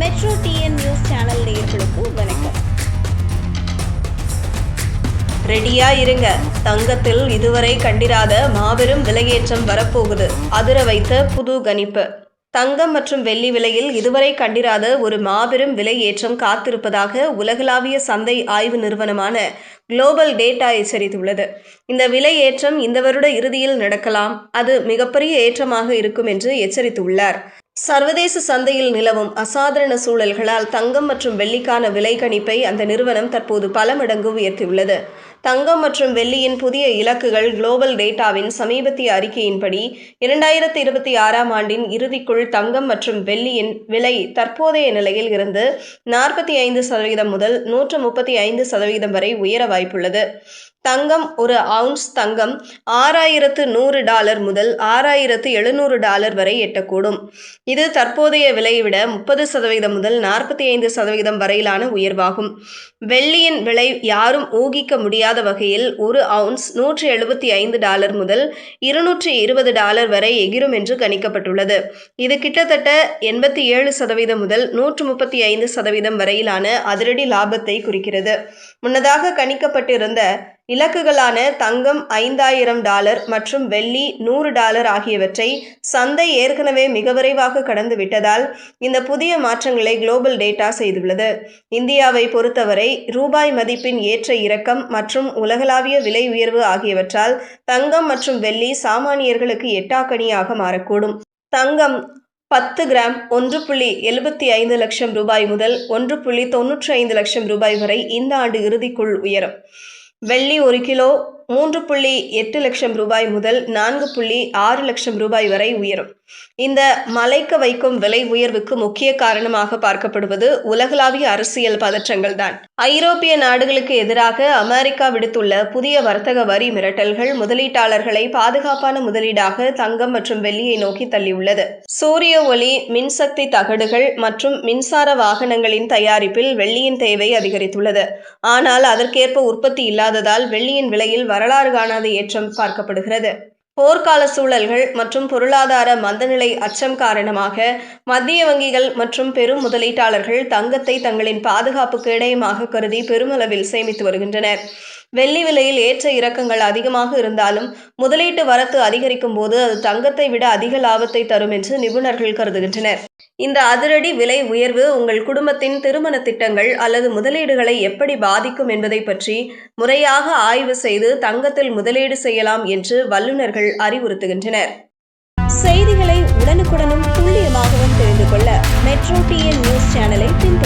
Metro TN news channel நேயர்களுக்கு வணக்கம். ரெடியா இருங்க. தங்கத்தில் இதுவரை கண்டிராத மாபெரும் விலையேற்றம் வரப்போகுது. அதிர வைத்த புது கணிப்பு. தங்கம் மற்றும் வெள்ளி விலையில் இதுவரை கண்டிராத ஒரு மாபெரும் விலையேற்றம் காத்திருப்பதாக உலகளாவிய சந்தை ஆய்வு நிறுவனமான குளோபல் டேட்டா எச்சரித்துள்ளது. இந்த விலையேற்றம் இந்த வருட இறுதியில் நடக்கலாம். அது மிகப்பெரிய ஏற்றமாக இருக்கும் என்று எச்சரித்துள்ளார். சர்வதேச சந்தையில் நிலவும் அசாதாரண சூழல்களால் தங்கம் மற்றும் வெள்ளிக்கான விலை கணிப்பை அந்த நிறுவனம் தற்போது பல மடங்கு உயர்த்தியுள்ளது. தங்கம் மற்றும் வெள்ளியின் புதிய இலக்குகள் குளோபல் டேட்டாவின் சமீபத்திய அறிக்கையின்படி இரண்டாயிரத்தி இருபத்தி ஆறாம் ஆண்டின் இறுதிக்குள் தங்கம் மற்றும் வெள்ளியின் விலை தற்போதைய நிலையில் இருந்து நாற்பத்தி ஐந்து சதவீதம் முதல் நூற்று முப்பத்தி ஐந்து சதவீதம் வரை உயர வாய்ப்புள்ளது. தங்கம் ஒரு அவுன்ஸ் தங்கம் ஆறாயிரத்து நூறு டாலர் முதல் ஆறாயிரத்து எழுநூறு டாலர் வரை எட்டக்கூடும். இது தற்போதைய விலையை விட முப்பது சதவீதம் முதல் நாற்பத்தி ஐந்து சதவீதம் வரையிலான உயர்வாகும். வெள்ளியின் விலை யாரும் ஊகிக்க முடியாத வகையில் ஒரு அவுன்ஸ் நூற்றி எழுபத்தி ஐந்து டாலர் முதல் இருநூற்றி இருபது டாலர் வரை எகிரும் என்று கணிக்கப்பட்டுள்ளது. இது கிட்டத்தட்ட எண்பத்தி ஏழு சதவீதம் முதல் நூற்று முப்பத்தி ஐந்து சதவீதம் வரையிலான அதிரடி லாபத்தை குறிக்கிறது. முன்னதாக கணிக்கப்பட்டிருந்த இலக்குகளான தங்கம் ஐந்தாயிரம் டாலர் மற்றும் வெள்ளி நூறு டாலர் ஆகியவற்றை சந்தை ஏற்கனவே மிக விரைவாக கடந்து விட்டதால் இந்த புதிய மாற்றங்களை குளோபல் டேட்டா செய்துள்ளது. இந்தியாவை பொறுத்தவரை ரூபாய் மதிப்பின் ஏற்ற இறக்கம் மற்றும் உலகளாவிய விலை உயர்வு ஆகியவற்றால் தங்கம் மற்றும் வெள்ளி சாமானியர்களுக்கு எட்டாக்கணியாக மாறக்கூடும். தங்கம் பத்து கிராம் ஒன்று புள்ளி எழுபத்தி ஐந்து லட்சம் ரூபாய் முதல் ஒன்று புள்ளி தொன்னூற்றி ஐந்து லட்சம் ரூபாய் வரை இந்த ஆண்டு இறுதிக்குள் உயரும். வெள்ளி ஒரு கிலோ மூன்று புள்ளி எட்டு லட்சம் ரூபாய் முதல் நான்கு புள்ளி ஆறு லட்சம் ரூபாய் வரை உயரும். இந்த மலைக்க வைக்கும் விலை உயர்வுக்கு முக்கிய காரணமாக பார்க்கப்படுவது உலகளாவிய அரசியல் பதற்றங்கள் தான். ஐரோப்பிய நாடுகளுக்கு எதிராக அமெரிக்கா விடுத்துள்ள புதிய வர்த்தக வரி மிரட்டல்கள் முதலீட்டாளர்களை பாதுகாப்பான முதலீடாக தங்கம் மற்றும் வெள்ளியை நோக்கி தள்ளியுள்ளது. சூரிய ஒளி மின்சக்தி தகடுகள் மற்றும் மின்சார வாகனங்களின் தயாரிப்பில் வெள்ளியின் தேவை அதிகரித்துள்ளது. ஆனால் அதற்கேற்ப உற்பத்தி இல்லாததால் வெள்ளியின் விலையில் வரலாறு காணாத ஏற்றம் பார்க்கப்படுகிறது. போர்க்கால சூழல்கள் மற்றும் பொருளாதார மந்தநிலை அச்சம் காரணமாக மத்திய வங்கிகள் மற்றும் பெரும் முதலீட்டாளர்கள் தங்கத்தை தங்களின் பாதுகாப்புக்கு இடையமாக கருதி பெருமளவில் சேமித்து வருகின்றனர். வெள்ளி விலையில் ஏற்ற இறக்கங்கள் அதிகமாக இருந்தாலும் முதலீட்டு வரத்து அதிகரிக்கும் போது அது தங்கத்தை விட அதிக லாபத்தை தரும் என்று நிபுணர்கள் கருதுகின்றனர். இந்த அதிரடி விலை உயர்வு உங்கள் குடும்பத்தின் திருமண திட்டங்கள் அல்லது முதலீடுகளை எப்படி பாதிக்கும் என்பதை பற்றி முறையாக ஆய்வு செய்து தங்கத்தில் முதலீடு செய்யலாம் என்று வல்லுநர்கள் அறிவுறுத்துகின்றனர். செய்திகளை உடனுக்குடனும் துல்லியமாகவும் தெரிந்து கொள்ள மெட்ரோ டிஎன் நியூஸ் சேனலை பின்